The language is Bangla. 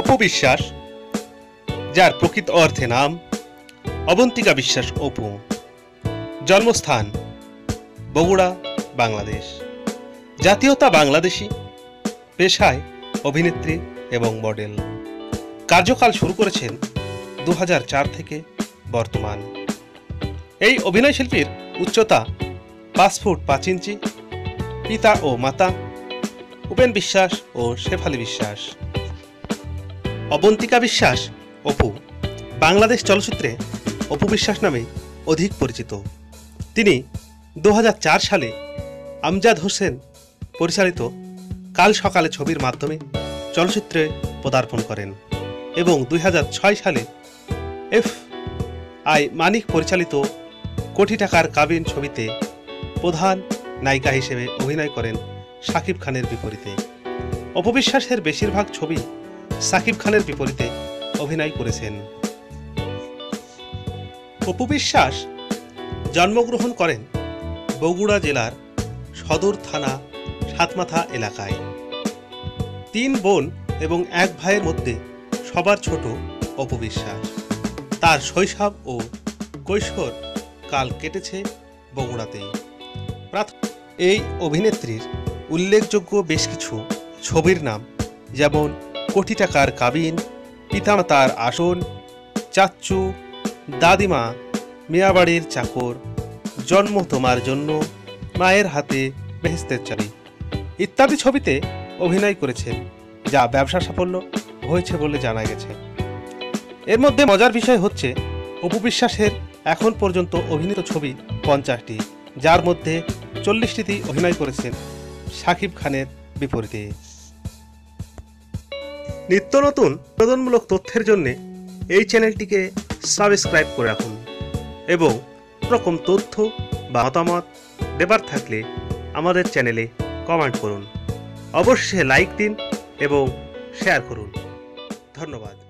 অপু বিশ্বাস যার প্রকৃত অর্থে নাম অবন্তিকা বিশ্বাস অপু। জন্মস্থান, বগুড়া, বাংলাদেশ। জাতীয়তা বাংলাদেশী, পেশায় অভিনেত্রী এবং মডেল। কার্যকাল শুরু করেছেন দু হাজার চার থেকে বর্তমান। এই অভিনয় শিল্পীর উচ্চতা পাঁচ ফুট পাঁচ ইঞ্চি। পিতা ও মাতা, উপেন বিশ্বাস ও শেফালি বিশ্বাস। অবন্তিকা বিশ্বাস, অপু। বাংলাদেশ চলচ্চিত্রে অপু বিশ্বাস নামে অধিক পরিচিত। তিনি দু হাজার চার সালে আমজাদ হোসেন পরিচালিত কাল সকালে ছবির মাধ্যমে চলচ্চিত্রে পদার্পণ করেন এবং দু হাজার ছয় সালে এফ আই মানিক পরিচালিত কোটি টাকার কাবিন ছবিতে প্রধান নায়িকা হিসেবে অভিনয় করেন শাকিব খানের বিপরীতে। অপবিশ্বাসের বেশিরভাগ ছবি সাকিব খানের বিপরীতে অভিনয় করেছেন। অপু বিশ্বাস জন্মগ্রহণ করেন বগুড়া জেলার সদর থানা সাতমাথা এলাকায়। তিন বোন এবং এক ভাইয়ের মধ্যে সবার ছোট অপবিশ্বাস তার শৈশব ও কৈশোর কাল কেটেছে বগুড়াতেই। এই অভিনেত্রীর উল্লেখযোগ্য বেশ কিছু ছবির নাম যেমন কোটি টাকার কাবিন, পিতামাতার আসন, চাচ্চু, দাদিমা, মিয়াবাড়ির চাকর, জন্ম তোমার জন্য, মায়ের হাতে বেহেস্তের চাবি ইত্যাদি ছবিতে অভিনয় করেছেন, যা ব্যবসা সাফল্য হয়েছে বলে জানা গেছে। এর মধ্যে মজার বিষয় হচ্ছে, অপু বিশ্বাসের এখন পর্যন্ত অভিনীত ছবি পঞ্চাশটি, যার মধ্যে চল্লিশটিতে অভিনয় করেছেন শাকিব খানের বিপরীতে। নিত্য নতুন বিনোদনমূলক তথ্যের জন্য এই চ্যানেলটিকে সাবস্ক্রাইব করে রাখুন এবং রকম তথ্য বা মতামত দেবার থাকলে আমাদের চ্যানেলে কমেন্ট করুন। অবশ্যই লাইক দিন এবং শেয়ার করুন। ধন্যবাদ।